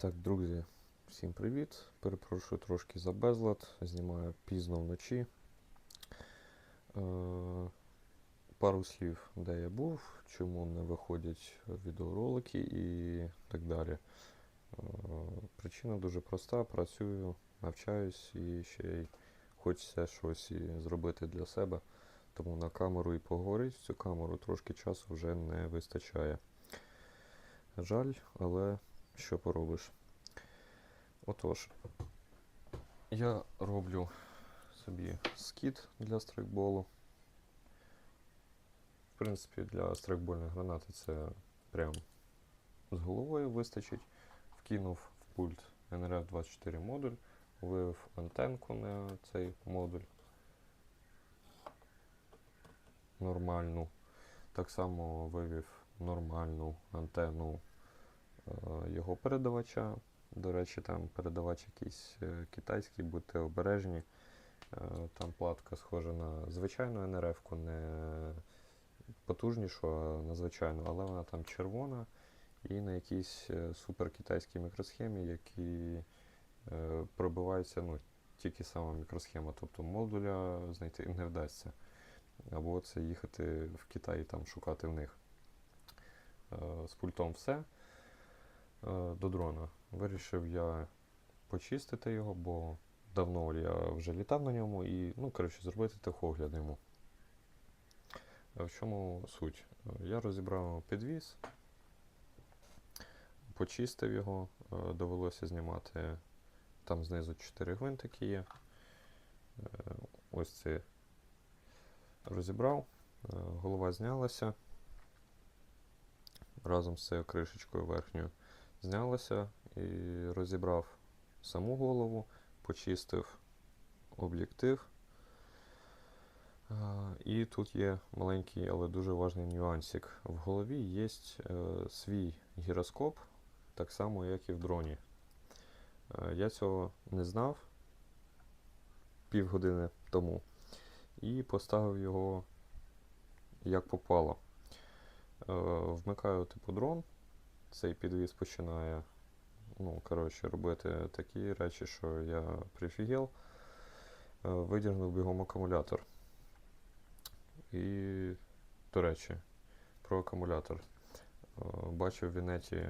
Так, друзі, всім привіт. Перепрошую трошки за безлад. Знімаю пізно вночі. Е, пару слів, де я був, чому не виходять відеоролики і так далі. Е, причина дуже проста: працюю, навчаюсь і ще й хочеться щось і зробити для себе. Тому на камеру і поговорити в цю камеру трошки часу вже не вистачає. Жаль, але що поробиш. Отож, я роблю собі скіт для страйкболу. В принципі, для страйкбольної гранати це прям з головою вистачить. Вкинув в пульт NRF24 модуль, вивів антенку на цей модуль. Нормальну. Так само вивів нормальну антенну його передавача. До речі, там передавач якийсь е, китайський, будьте обережні. Е, Там платка схожа на звичайну НРФ-ку, не потужнішу, а на звичайну, але вона там червона і на якійсь е, суперкитайській мікросхемі, які е, пробиваються ну, тільки сама мікросхема, тобто модуля знайти не вдасться. Або це їхати в Китай і там шукати в них. Е, З пультом все. Е, До дрона. Вирішив я почистити його, бо давно я вже літав на ньому і, ну, коротше, зробити техогляд йому. Е, В чому суть? Е, Я розібрав підвіз, почистив його, довелося знімати. Там знизу 4 гвинтики є. Ось це розібрав, голова знялася. Разом з цією кришечкою верхньою знялася і розібрав саму голову, почистив об'єктив. Е, І тут є маленький, але дуже важний нюансик. В голові є свій гіроскоп, так само, як і в дроні. Е, Я цього не знав півгодини тому і поставив його як попало. Е, Вмикаю типу дрон, цей підвіз починає ну, коротше, робити такі речі, що я прифігел. Е, Видягнув бігом акумулятор. І, до речі, про акумулятор. Е, Бачив в інеті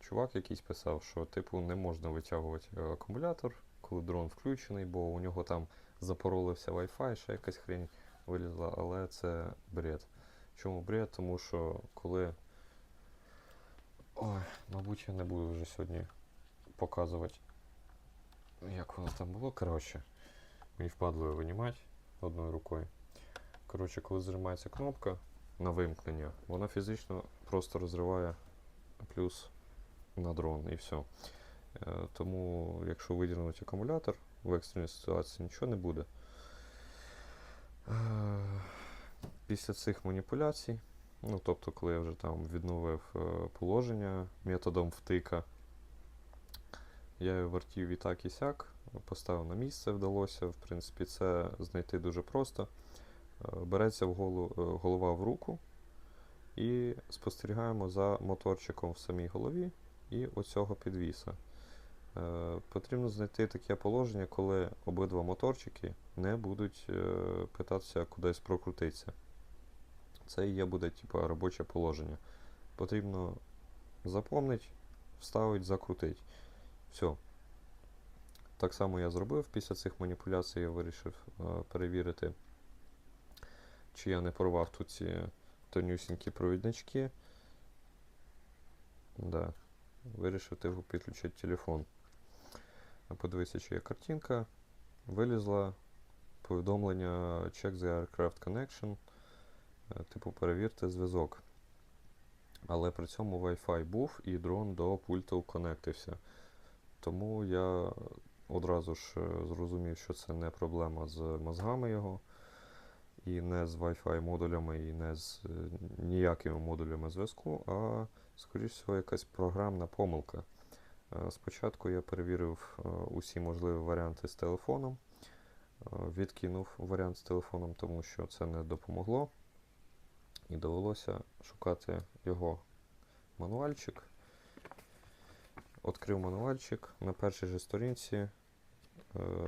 чувак якийсь писав, що типу не можна витягувати е, акумулятор, коли дрон включений, бо у нього там запоролився Wi-Fi, ще якась хрень вилізла, але це бред. Чому бред? Тому що коли. Ой, мабуть, я не буду вже сьогодні показувати, як воно там було. Коротше, мені впадло його винімати одною рукою. Коротше, коли зажимається кнопка на вимкнення, вона фізично просто розриває плюс на дрон і все. Тому, якщо виділити акумулятор, в екстреній ситуації нічого не буде. Е, Після цих маніпуляцій, ну тобто, коли я вже там відновив е, положення методом втика, я його вертів і так і сяк, поставив на місце, вдалося. В принципі, це знайти дуже просто. Е, Береться в голу, е, голова в руку і спостерігаємо за моторчиком в самій голові і оцього підвіса. Потрібно знайти таке положення, коли обидва моторчики не будуть питатися кудись прокрутитися. Це і є буде типу, робоче положення. Потрібно запомнити, вставити, закрутити. Все. Так само я зробив. Після цих маніпуляцій я вирішив е, перевірити, чи я не порвав тут ці тонюсінькі провіднички. Да. Вирішив типу підключити телефон. Подивитися, чи є картинка. Вилізла повідомлення Check the Aircraft Connection. Е, Типу, перевірте зв'язок. Але при цьому Wi-Fi був і дрон до пульту конектився. Тому я одразу ж е, зрозумів, що це не проблема з мозгами його, і не з Wi-Fi модулями, і не з е, ніякими модулями зв'язку, а, скоріш всього, якась програмна помилка. Спочатку я перевірив усі можливі варіанти з телефоном, відкинув варіант з телефоном, тому що це не допомогло. І довелося шукати його мануальчик. відкрив мануальчик. На першій же сторінці е,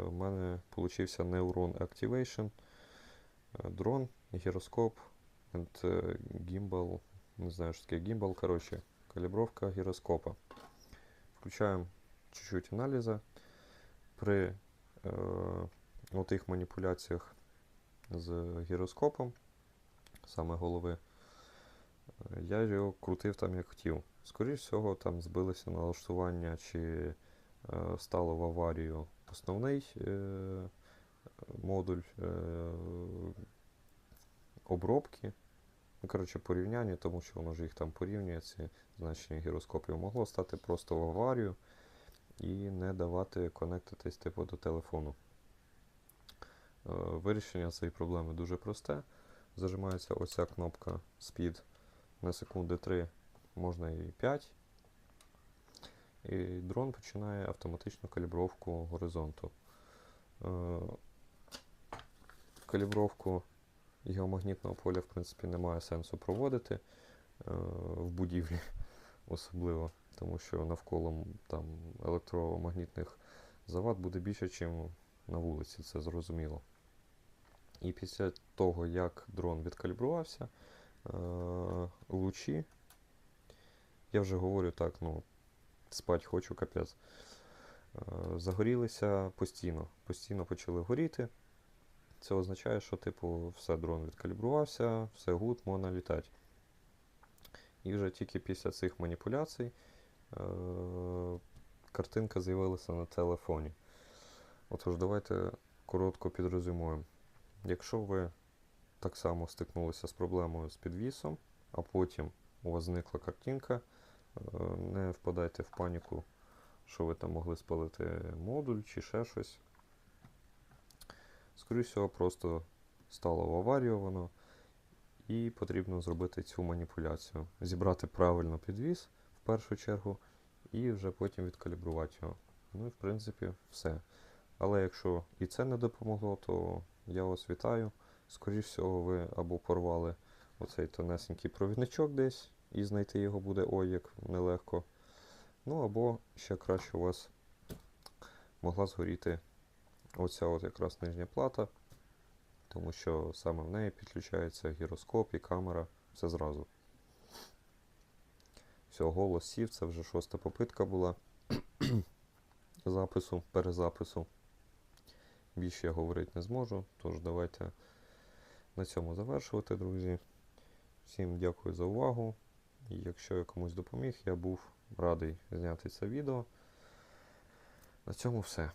в мене получився Neuron Activation, е, дрон, гіроскоп and е, gimbal. Не знаю, що таке gimbal, коротше, калібровка гіроскопа. Включаємо чуть-чуть аналіза. При е, тих маніпуляціях з гіроскопом, саме голови, е, я його крутив там як хотів. Скоріше всього, там збилися налаштування чи е, стало в аварію основний е, модуль е, обробки. Ну, коротше, порівняння, тому що воно ж їх там порівнює, ці значення гіроскопів. Могло стати просто в аварію і не давати конектитись типу, до телефону. Е, Вирішення цієї проблеми дуже просте. Зажимається оця кнопка Speed на секунди 3, можна і 5. І дрон починає автоматичну калібровку горизонту. Е, Калібровку геомагнітного поля, в принципі, немає сенсу проводити е, в будівлі особливо, тому що навколо там електромагнітних завад буде більше, ніж на вулиці, це зрозуміло. І після того, як дрон відкалібрувався, е, лучі, я вже говорю так, ну, спать хочу капець. Е, Загорілися постійно. Постійно почали горіти. Це означає, що, типу, все, дрон відкалібрувався, все гуд, можна літати. І вже тільки після цих маніпуляцій е- картинка з'явилася на телефоні. Отож, давайте коротко підрозумуємо. Якщо ви так само стикнулися з проблемою з підвісом, а потім у вас зникла картинка, е, не впадайте в паніку, що ви там могли спалити модуль чи ще щось. Скоріше всього, просто стало в і потрібно зробити цю маніпуляцію. Зібрати правильно підвіс в першу чергу, і вже потім відкалібрувати його. Ну і в принципі все. Але якщо і це не допомогло, то я вас вітаю. Скоріше всього, ви або порвали оцей тонесенький провідничок десь, і знайти його буде ой як нелегко. Ну або ще краще у вас могла згоріти оця от якраз нижня плата, тому що саме в неї підключається гіроскоп і камера, все зразу. Все, голос сів, це вже шоста попитка була запису, перезапису. Більше я говорити не зможу, тож давайте на цьому завершувати, друзі. Всім дякую за увагу. Якщо я комусь допоміг, я був радий зняти це відео. На цьому все.